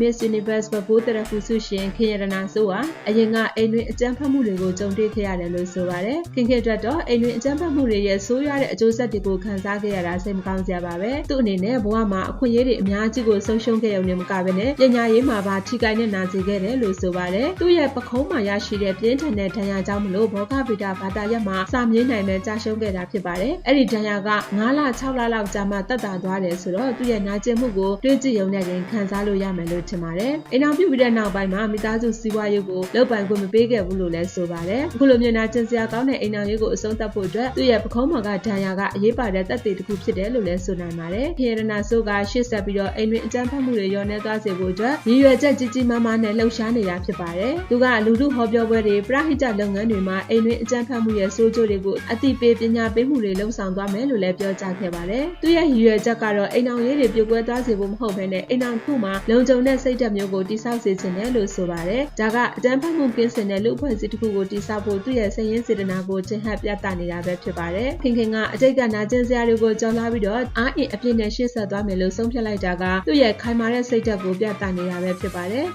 Miss Universe ဘိုးတရဖူဆုရှင်ခင်ရတနာစိုးဟာအရင်ကအိမ်တွင်အကြမ်းဖက်မှုတွေကိုကြုံတွေ့ခဲ့ရတယ်လို့ဆိုပါတယ်။ခင်ခေတ်အတွက်တော့အိမ်တွင်အကြမ်းဖက်မှုတွေရဲ့ဆိုးရွားတဲ့အကျိုးဆက်တွေကိုခံစားခဲ့ရတာစိတ်မကောင်းစရာပါပဲ။သူ့အနေနဲ့ဘဝမှာအခွင့်အရေးတွေအများကြီးကိုဆုံးရှုံးခဲ့ရုံနဲ့မကဘဲနဲ့ပညာရေးမှာပါထိခိုက်နဲ့နာကျင်ခဲ့တယ်လို့ဆိုပါတယ်။သူ့ရဲ့ပခုံးမှာရရှိတဲ့ပြင်းထန်တဲ့ဒဏ်ရာကြောင့်မလို့ဘောဂဗီတာဘာသာရပ်မှာစာမြင်နိုင်မဲ့ကြာရှုံးခဲ့တာဖြစ်ပါတယ်။အဲ့ဒီဒဏ်ရာက9လ6လလောက်ကြာမှတက်တာသွားတယ်ဆိုတော့သူ့ရဲ့နာကျင်မှုကိုတွေးကြည့်ရုံနဲ့တင်ခံစားလို့ရမယ်လို့ထင်ပါတယ်။အိမ်အောင်ပြုတ်ပြီးတဲ့နောက်ပိုင်းမှာမိသားစုစီးပွားရေးကိုလုပ်ပိုင်ခွင့်မပေးခဲ့ဘူးလို့လည်းဆိုပါတယ်။အခုလိုမျိုးနာကျင်စရာကောင်းတဲ့အိမ်အောင်ရေးကိုအဆုံးသတ်ဖို့အတွက်သူ့ရဲ့ပခုံးမော်ကဒဏ်ရာကအရေးပါတဲ့သက်သေတစ်ခုဖြစ်တယ်လို့လည်းဆိုနိုင်ပါတယ်။ခေရနာဆိုးကရှေ့ဆက်ပြီးတော့အိမ်တွင်အကြမ်းဖက်မှုတွေရောနေသွားစေဖို့အတွက်ရည်ရွယ်ချက်ကြီးကြီးမားမားနဲ့လှုပ်ရှားနေတာဖြစ်ပါတယ်။သူကလူမှုဟောပြောပွဲတွေပရဟိတလုပ်ငန်းတွေမှာအိမ်တွင်အကြမ်းဖက်မှုရဲ့ဆိုးကျိုးတွေကိုအသိပေးပညာပေးမှုတွေလှုံ့ဆော်သွားမယ်လို့လည်းပြောကြားခဲ့ပါတယ်။သူရဲ့ရည်ရွယ်ချက်ကတော့အိမ်အောင်ရေးတွေပြုတ်ကွဲသွားစေဖို့မဟုတ်ဘဲနဲ့အိမ်အောင်ခုမှာလုံခြုံတဲ့စိတ်ဓာတ်မျိုးကိုတိစောက်စေခြင်းတယ်လို့ဆိုပါတယ်။ဒါကအကြမ်းဖက်မှုကင်းစင်တဲ့လူအဖွဲ့အစည်းတစ်ခုကိုတိစောက်ဖို့သူ့ရဲ့စိတ်ရင်းစေတနာကိုကျင့်ဟပ်ပြသနေတာပဲဖြစ်ပါတယ်။ခင်ခင်ကအတိတ်ကနာကျင်စရာတွေကိုကြော်လာပြီးတော့အားအင်အပြည့်နဲ့ရှေ့ဆက်သွားမယ်လို့ဆုံးဖြတ်လိုက်တာကသူ့ရဲ့ခိုင်မာတဲ့စိတ်ဓာတ်ကိုပြသနေတာပဲဖြစ်ပါတယ်။